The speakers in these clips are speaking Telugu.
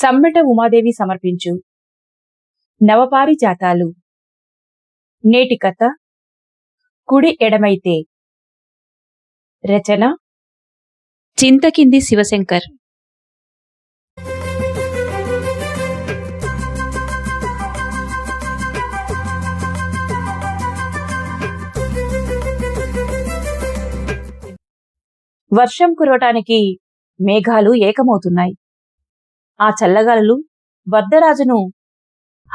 సమ్మెట ఉమాదేవి సమర్పించు. నవపారి జాతాలు నేటి కథ. కుడి ఎడమైతే. రచన. చింతకింది శివశంకర్. వర్షం కురవటానికి మేఘాలు ఏకమవుతున్నాయి. ఆ చల్లగాలులు వద్దరాజును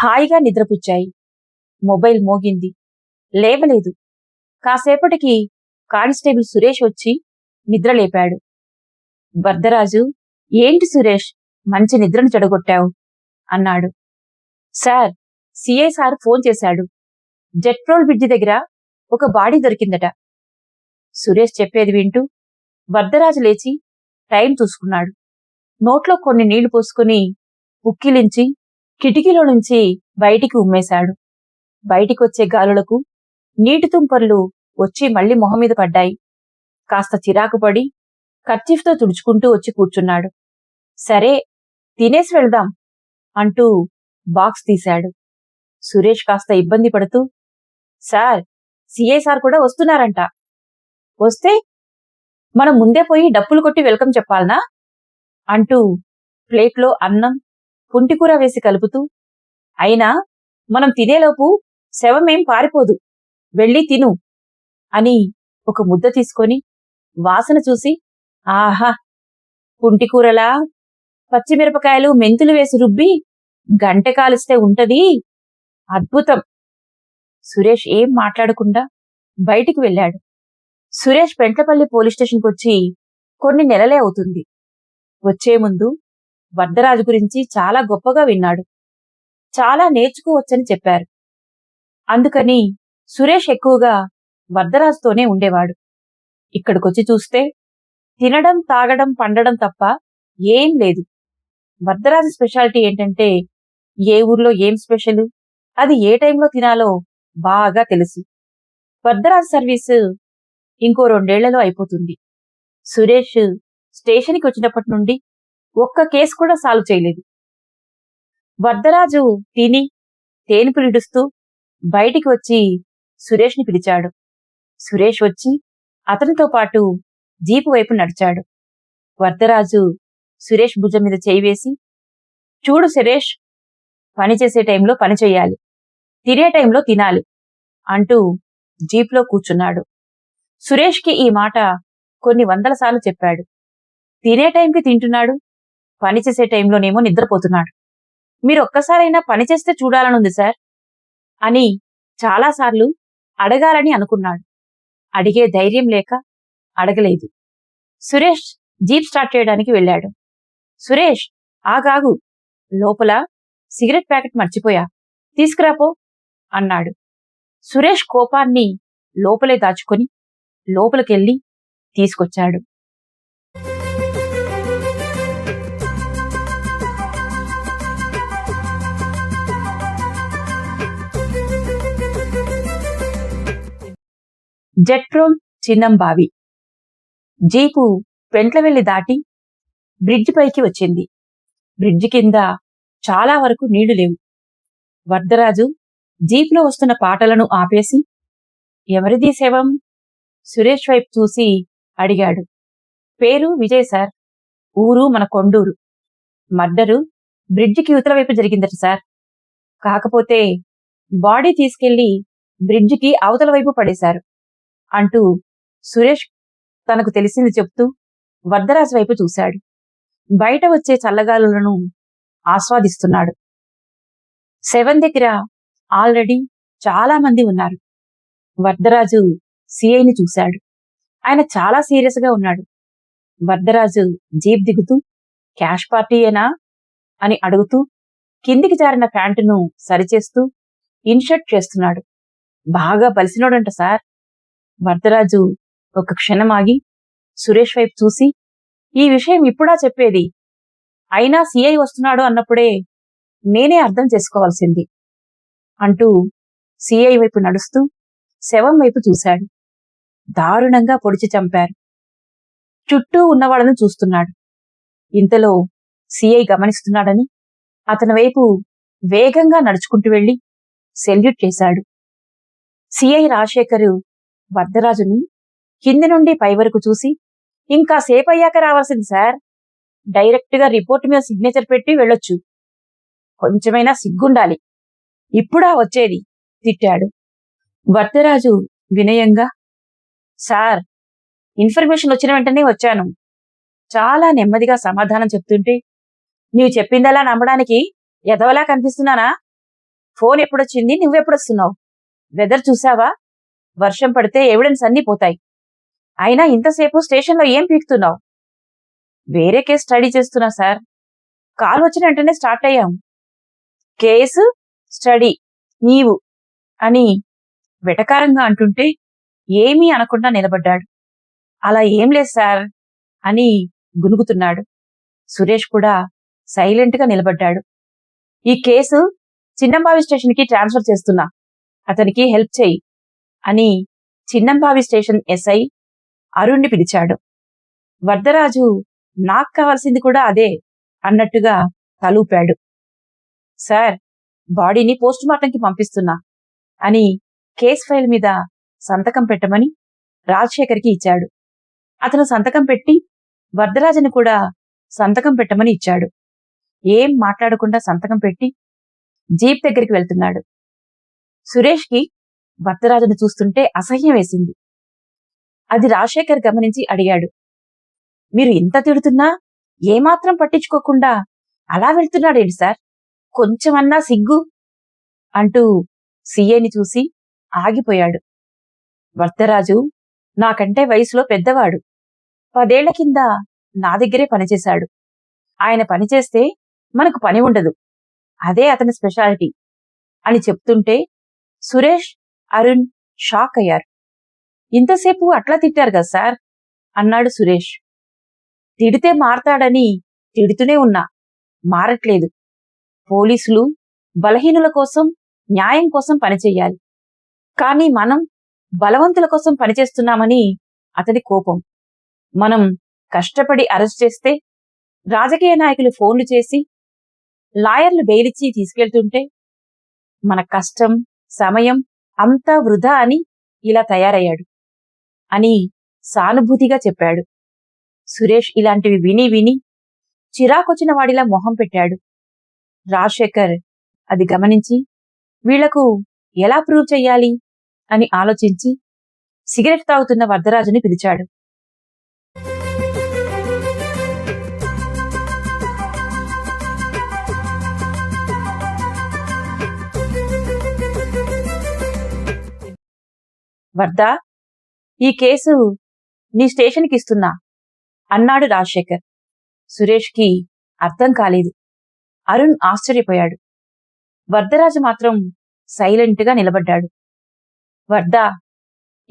హాయిగా నిద్రపుచ్చాయి. మొబైల్ మోగింది. లేవలేదు. కాసేపటికి కానిస్టేబుల్ సురేష్ వచ్చి నిద్రలేపాడు. వద్దరాజు ఏంటి సురేష్? మంచి నిద్రను చెడగొట్టావు అన్నాడు. సార్ సిఐ సార్ ఫోన్ చేశాడు. జెట్రోల్ బ్రిడ్జి దగ్గర ఒక బాడీ దొరికిందట. సురేష్ చెప్పేది వింటూ వర్ధరాజు లేచి టైం చూసుకున్నాడు. నోట్లో కొన్ని నీళ్ళు పోసుకుని ఉక్కిలించి కిటికీలో నుంచి బయటికి ఉమ్మేశాడు. బయటికొచ్చే గాలులకు నీటి తుంపర్లు వచ్చి మళ్ళీ మొహం మీద పడ్డాయి. కాస్త చిరాకు పడి కర్చీఫ్తో తుడుచుకుంటూ వచ్చి కూర్చున్నాడు. సరే తినేసి వెళ్దాం అంటూ బాక్స్ తీశాడు. సురేష్ కాస్త ఇబ్బంది పడుతూ సార్ సిఐ సార్ కూడా వస్తున్నారంట. వస్తే మనం ముందే పోయి డప్పులు కొట్టి వెల్కమ్ చెప్పాలనా? అంటూ ప్లేట్లో అన్నం పుంటికూర వేసి కలుపుతూ అయినా మనం తినేలోపు శవమేం పారిపోదు వెళ్ళి తిను అని ఒక ముద్ద తీసుకొని వాసన చూసి ఆహా! పుంటికూరలా పచ్చిమిరపకాయలు మెంతులు వేసి రుబ్బి గంటె కాలిస్తే ఉంటది? అద్భుతం! సురేష్ ఏం మాట్లాడకుండా బయటికి వెళ్ళాడు. సురేష్ పెంటపల్లి పోలీస్ స్టేషన్కి వచ్చి కొన్ని నెలలే అవుతుంది. వచ్చే ముందు వడ్డరాజు గురించి చాలా గొప్పగా విన్నాడు. చాలా నేర్చుకోవచ్చని చెప్పారు. అందుకని సురేష్ ఎక్కువగా వడ్డరాజుతోనే ఉండేవాడు. ఇక్కడికొచ్చి చూస్తే తినడం తాగడం పండడం తప్ప ఏం లేదు. వరదరాజు స్పెషాలిటీ ఏంటంటే ఏ ఊర్లో ఏం స్పెషల్ అది ఏ టైంలో తినాలో బాగా తెలుసు. వరదరాజు సర్వీసు ఇంకో రెండేళ్ళలో అయిపోతుంది. సురేష్ స్టేషన్కి వచ్చినప్పటి నుండి ఒక్క కేసు కూడా సాల్వ్ చేయలేదు. వరదరాజు తిని తేనిపులిడుస్తూ బయటికి వచ్చి సురేష్ని పిలిచాడు. సురేష్ వచ్చి అతనితో పాటు జీపు వైపు నడిచాడు. వరదరాజు సురేష్ భుజం మీద చేయివేసి చూడు సురేష్ పని చేసే టైంలో పని చేయాలి. తినే టైంలో తినాలి అంటూ జీప్లో కూర్చున్నాడు. సురేష్కి ఈ మాట కొన్ని వందల సార్లు చెప్పాడు. తినే టైంకి తింటున్నాడు పని చేసే టైంలోనేమో నిద్రపోతున్నాడు. మీరు ఒక్కసారైనా పనిచేస్తే చూడాలనుంది సార్ అని చాలాసార్లు అడగాలని అనుకున్నాడు. అడిగే ధైర్యం లేక అడగలేదు. సురేష్ జీప్ స్టార్ట్ చేయడానికి వెళ్ళాడు. సురేష్ ఆగాగు లోపల సిగరెట్ ప్యాకెట్ మర్చిపోయా తీసుకురాపో అన్నాడు. సురేష్ కోపాన్ని లోపలే దాచుకొని లోపలికెళ్ళి తీసుకొచ్చాడు. జెట్రోల్ చిన్నంబావి జీపు పెంట్లవెల్లి దాటి బ్రిడ్జ్ పైకి వచ్చింది. బ్రిడ్జ్ కింద చాలా వరకు నీళ్ళు లేవు. వరదరాజు జీప్లో వస్తున్న పాటలను ఆపేసి ఎవరిది శవం? సురేష్ వైపు చూసి అడిగాడు. పేరు విజయ్ సార్. ఊరు మన కొండూరు. మర్డరు బ్రిడ్జికి యువతల వైపు జరిగిందట సార్. కాకపోతే బాడీ తీసుకెళ్ళి బ్రిడ్జికి అవతల వైపు పడేశారు. అంటూ సురేష్ తనకు తెలిసింది చెప్తూ వరదరాజు వైపు చూశాడు. బయట వచ్చే చల్లగాలులను ఆస్వాదిస్తున్నాడు. సెవెన్ దగ్గర ఆల్రెడీ చాలా మంది ఉన్నారు. వరదరాజు సిఐని చూశాడు. ఆయన చాలా సీరియస్గా ఉన్నాడు. వరదరాజు జీప్ దిగుతూ క్యాష్ పార్టీయేనా? అని అడుగుతూ కిందికి జారిన ప్యాంటును సరిచేస్తూ ఇన్షర్ట్ చేస్తున్నాడు. బాగా బలిసినోడంట సార్. వరదరాజు ఒక క్షణం ఆగి సురేష్ వైపు చూసి ఈ విషయం ఇప్పుడా చెప్పేది? అయినా సిఐ వస్తున్నాడు అన్నప్పుడే నేనే అర్థం చేసుకోవాల్సింది అంటూ సిఐ వైపు నడుస్తూ శవం వైపు చూశాడు. దారుణంగా పొడిచి చంపారు. చుట్టూ ఉన్నవాళ్ళను చూస్తున్నాడు. ఇంతలో సిఐ గమనిస్తున్నాడని అతని వైపు వేగంగా నడుచుకుంటూ వెళ్ళి సెల్యూట్ చేశాడు. సిఐ రాజశేఖరు వరదరాజుని కింది నుండి పై వరకు చూసి ఇంకా సేపు అయ్యాక రావాల్సింది సార్. డైరెక్ట్గా రిపోర్ట్ మీద సిగ్నేచర్ పెట్టి వెళ్ళొచ్చు. కొంచెమైనా సిగ్గుండాలి. ఇప్పుడా వచ్చేది తిట్టాడు. వరదరాజు వినయంగా సార్ ఇన్ఫర్మేషన్ వచ్చిన వెంటనే వచ్చాను. చాలా నెమ్మదిగా సమాధానం చెప్తుంటే నీవు చెప్పిందలా నమ్మడానికి ఎదవలా కనిపిస్తున్నానా? ఫోన్ ఎప్పుడొచ్చింది? నువ్వెప్పుడొస్తున్నావు? వెదర్ చూసావా? వర్షం పడితే ఎవిడెన్స్ అన్నీ పోతాయి. అయినా ఇంతసేపు స్టేషన్లో ఏం పీకుతున్నావు? వేరే కేసు స్టడీ చేస్తున్నా సార్. కాల్ వచ్చిన వెంటనే స్టార్ట్ అయ్యాం. కేసు స్టడీ నీవు అని వెటకారంగా అంటుంటే ఏమీ అనకుండా నిలబడ్డాడు. అలా ఏం లేదు సార్ అని గునుగుతున్నాడు. సురేష్ కూడా సైలెంట్గా నిలబడ్డాడు. ఈ కేసు చిన్నంబావి స్టేషన్కి ట్రాన్స్ఫర్ చేస్తున్నా. అతనికి హెల్ప్ చేయి. అని చిన్నంబావి స్టేషన్ ఎస్ఐ అరుణ్ణి పిలిచాడు. వరదరాజు నాకు కావాల్సింది కూడా అదే అన్నట్టుగా తలూపాడు. సార్ బాడీని పోస్టుమార్టంకి పంపిస్తున్నా అని కేస్ ఫైల్ మీద సంతకం పెట్టమని రాజశేఖర్కి ఇచ్చాడు. అతను సంతకం పెట్టి వరదరాజుని కూడా సంతకం పెట్టమని ఇచ్చాడు. ఏం మాట్లాడకుండా సంతకం పెట్టి జీప్ దగ్గరికి వెళ్తున్నాడు. సురేష్కి భర్తరాజును చూస్తుంటే అసహ్యం వేసింది. అది రాజశేఖర్ గమనించి అడిగాడు. మీరు ఇంత తిడుతున్నా ఏమాత్రం పట్టించుకోకుండా అలా వెళ్తున్నాడేంటి సార్? కొంచెమన్నా సిగ్గు? అంటూ సీఏని చూసి ఆగిపోయాడు. వర్తరాజు నాకంటే వయసులో పెద్దవాడు. పదేళ్ళ కింద నా దగ్గరే పనిచేశాడు. ఆయన పనిచేస్తే మనకు పని ఉండదు. అదే అతని స్పెషాలిటీ అని చెప్తుంటే సురేష్ అరుణ్ షాక్ అయ్యారు. ఇంతసేపు అట్లా తిట్టారు కదా సార్? అన్నాడు సురేష్. తిడితే మారతాడని తిడుతూనే ఉన్నా. మారట్లేదు. పోలీసులు బలహీనుల కోసం న్యాయం కోసం పనిచేయాలి కానీ మనం బలవంతుల కోసం పనిచేస్తున్నామని అతడి కోపం. మనం కష్టపడి అరెస్ట్ చేస్తే రాజకీయ నాయకులు ఫోన్లు చేసి లాయర్లు బెయిలిచ్చి తీసుకెళ్తుంటే మన కష్టం సమయం అంతా వృధా అని ఇలా తయారయ్యాడు. అని సానుభూతిగా చెప్పాడు. సురేష్ ఇలాంటివి విని విని చిరాకొచ్చిన వాడిలా మొహం పెట్టాడు. రాజశేఖర్ అది గమనించి వీళ్ళకు ఎలా ప్రూవ్ చెయ్యాలి అని ఆలోచించి సిగరెట్ తాగుతున్న వరదరాజుని పిలిచాడు. వర్దా ఈ కేసు నీ స్టేషన్కి ఇస్తున్నా అన్నాడు రాజశేఖర్. సురేష్కి అర్థం కాలేదు. అరుణ్ ఆశ్చర్యపోయాడు. వర్ధరాజు మాత్రం సైలెంట్గా నిలబడ్డాడు. వర్దా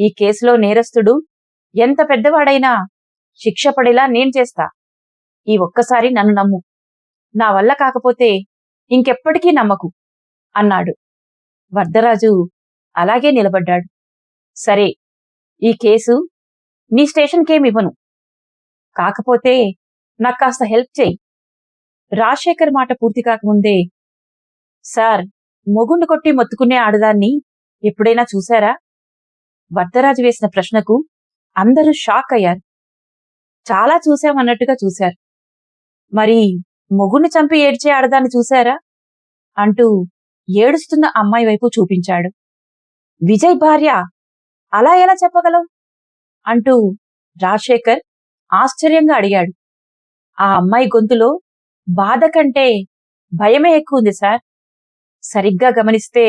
ఈ కేసులో నేరస్తుడు ఎంత పెద్దవాడైనా శిక్ష పడేలా నేను చేస్తా. ఈ ఒక్కసారి నన్ను నమ్ము. నా వల్ల కాకపోతే ఇంకెప్పటికీ నమ్మకు అన్నాడు. వర్ధరాజు అలాగే నిలబడ్డాడు. సరే ఈ కేసు నీ స్టేషన్కేమివ్వను కాకపోతే నాకు కాస్త హెల్ప్ చేయి. రాజశేఖర్ మాట పూర్తి కాకముందే సార్ మొగుండు కొట్టి మొత్తుకునే ఆడదాన్ని ఎప్పుడైనా చూశారా? వరదరాజు వేసిన ప్రశ్నకు అందరూ షాక్ అయ్యారు. చాలా చూశామన్నట్టుగా చూశారు. మరి మొగుణ్ణి చంపి ఏడ్చే ఆడదాన్ని చూశారా? అంటూ ఏడుస్తున్న అమ్మాయి వైపు చూపించాడు. విజయ్ భార్య అలా ఎలా చెప్పగలవు అంటూ రాజశేఖర్ ఆశ్చర్యంగా అడిగాడు. ఆ అమ్మాయి గొంతులో బాధ కంటే భయమే ఎక్కువ ఉంది సార్. సరిగ్గా గమనిస్తే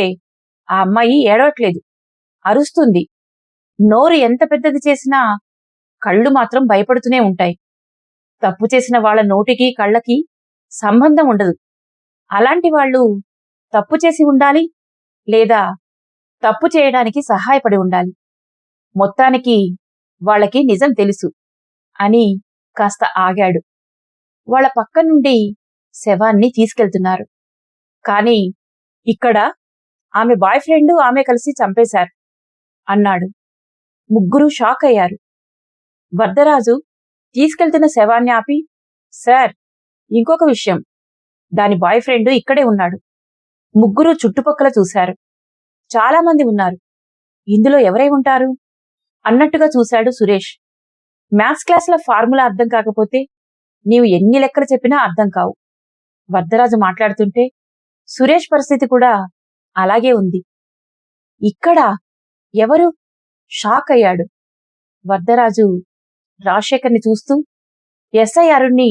ఆ అమ్మాయి ఏడవట్లేదు. అరుస్తుంది. నోరు ఎంత పెద్దది చేసినా కళ్ళు మాత్రం భయపడుతూనే ఉంటాయి. తప్పు చేసిన వాళ్ళ నోటికి కళ్ళకి సంబంధం ఉండదు. అలాంటి వాళ్ళు తప్పు చేసి ఉండాలి లేదా తప్పు చేయడానికి సహాయపడి ఉండాలి. మొత్తానికి వాళ్ళకి నిజం తెలుసు అని కాస్త ఆగాడు. వాళ్ళ పక్క నుండి శవాన్ని తీసుకెళ్తున్నారు. కాని ఇక్కడ ఆమె బాయ్ ఫ్రెండ్ ఆమె కలిసి చంపేశారు అన్నాడు. ముగ్గురు షాక్ అయ్యారు. వరదరాజు తీసుకెళ్తున్న శవాన్ని ఆపి సార్ ఇంకొక విషయం. దాని బాయ్ ఫ్రెండ్ ఇక్కడే ఉన్నాడు. ముగ్గురు చుట్టుపక్కల చూశారు. చాలామంది ఉన్నారు. ఇందులో ఎవరై ఉంటారు? అన్నట్టుగా చూశాడు సురేష్. మ్యాథ్స్ క్లాస్ల ఫార్ములా అర్థం కాకపోతే నీవు ఎన్ని లెక్కలు చెప్పినా అర్థం కావు. వరదరాజు మాట్లాడుతుంటే సురేష్ పరిస్థితి కూడా అలాగే ఉంది. ఇక్కడ ఎవరు? షాక్ అయ్యాడు. వరదరాజు రాజశేఖర్ని చూస్తూ ఎస్ఐ అరుణ్ణి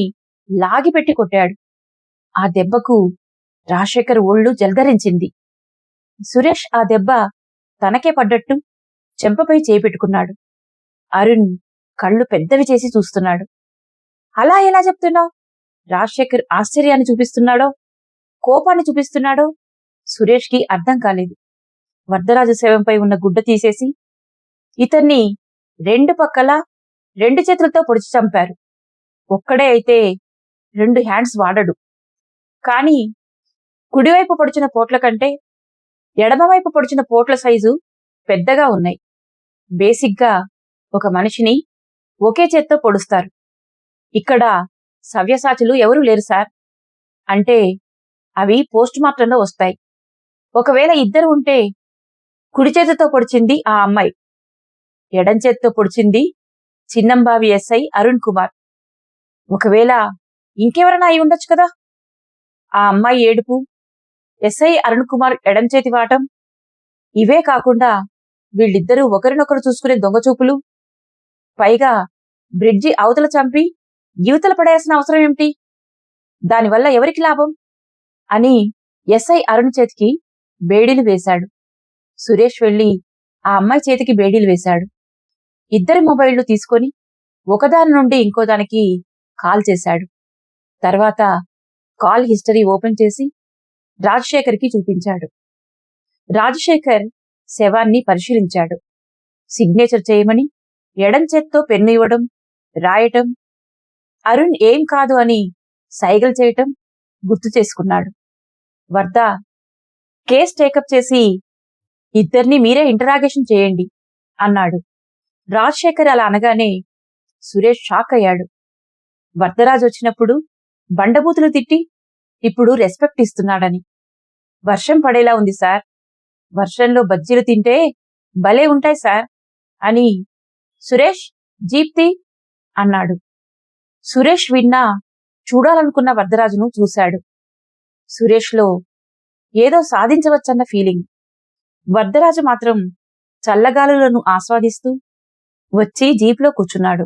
లాగిపెట్టి కొట్టాడు. ఆ దెబ్బకు రాజశేఖర్ ఒళ్ళు జల్దరించింది సురేష్ ఆ దెబ్బ తనకే పడ్డట్టు చెంపపై చేపెట్టుకున్నాడు. అరుణ్ కళ్ళు పెద్దవి చేసి చూస్తున్నాడు. అలా ఎలా చెప్తున్నావు? రాజశేఖర్ ఆశ్చర్యాన్ని చూపిస్తున్నాడో? కోపాన్ని చూపిస్తున్నాడో? సురేష్కి అర్థం కాలేదు. వరదరాజు శవంపై ఉన్న గుడ్డ తీసేసి ఇతన్ని రెండు పక్కల రెండు చేతులతో పొడిచి చంపారు. ఒక్కడే అయితే రెండు హ్యాండ్స్ వాడడు. కాని కుడివైపు పొడిచిన పోట్ల కంటే ఎడమవైపు పొడిచిన పోట్ల సైజు పెద్దగా ఉన్నాయి. బేసిక్గా ఒక మనిషిని ఒకే చేత్తో పొడుస్తారు. ఇక్కడ సవ్యసాచులు ఎవరూ లేరు సార్. అంటే అవి పోస్ట్ మార్టంలో వస్తాయి. ఒకవేళ ఇద్దరు ఉంటే కుడి చేతితో పొడిచింది ఆ అమ్మాయి ఎడం చేతితో పొడిచింది చిన్నంబావి ఎస్ఐ అరుణ్ కుమార్. ఒకవేళ ఇంకెవరైనా అయి ఉండొచ్చు కదా? ఆ అమ్మాయి ఏడుపు ఎస్ఐ అరుణ్ కుమార్ ఎడం చేతి వాటం ఇవే కాకుండా వీళ్ళిద్దరూ ఒకరినొకరు చూసుకునే దొంగచూపులు పైగా బ్రిడ్జి అవతల చంపి యువతల పడేయాల్సిన అవసరం ఏమిటి? దానివల్ల ఎవరికి లాభం? అని ఎస్ఐ అరుణ్ చేతికి బేడీలు వేశాడు. సురేష్ వెళ్ళి ఆ అమ్మాయి చేతికి బేడీలు వేశాడు. ఇద్దరి మొబైళ్ళు తీసుకొని ఒకదాని నుండి ఇంకోదానికి కాల్ చేశాడు. తర్వాత కాల్ హిస్టరీ ఓపెన్ చేసి రాజశేఖర్కి చూపించాడు. రాజశేఖర్ శవాన్ని పరిశీలించాడు. సిగ్నేచర్ చేయమని ఎడంచేత్తో పెన్ను ఇవ్వడం రాయటం అరుణ్ ఏం కాదు అని సైగలు చేయటం గుర్తు చేసుకున్నాడు. వర్ధ కేస్ టేకప్ చేసి ఇద్దరిని మీరే ఇంటరాగేషన్ చేయండి అన్నాడు. రాజశేఖర్ అలా అనగానే సురేష్ షాక్ అయ్యాడు. వర్ధరాజు వచ్చినప్పుడు బండబూతులు తిట్టి ఇప్పుడు రెస్పెక్ట్ ఇస్తున్నాడని. వర్షం పడేలా ఉంది సార్. వర్షంలో బజ్జీలు తింటే భలే ఉంటాయి సార్ అని సురేష్ జీప్తి అన్నాడు. సురేష్ విన్నా చూడాలనుకున్న వరదరాజును చూశాడు. సురేష్లో ఏదో సాధించవచ్చన్న ఫీలింగ్. వరదరాజు మాత్రం చల్లగాలులను ఆస్వాదిస్తూ వచ్చి జీప్లో కూర్చున్నాడు.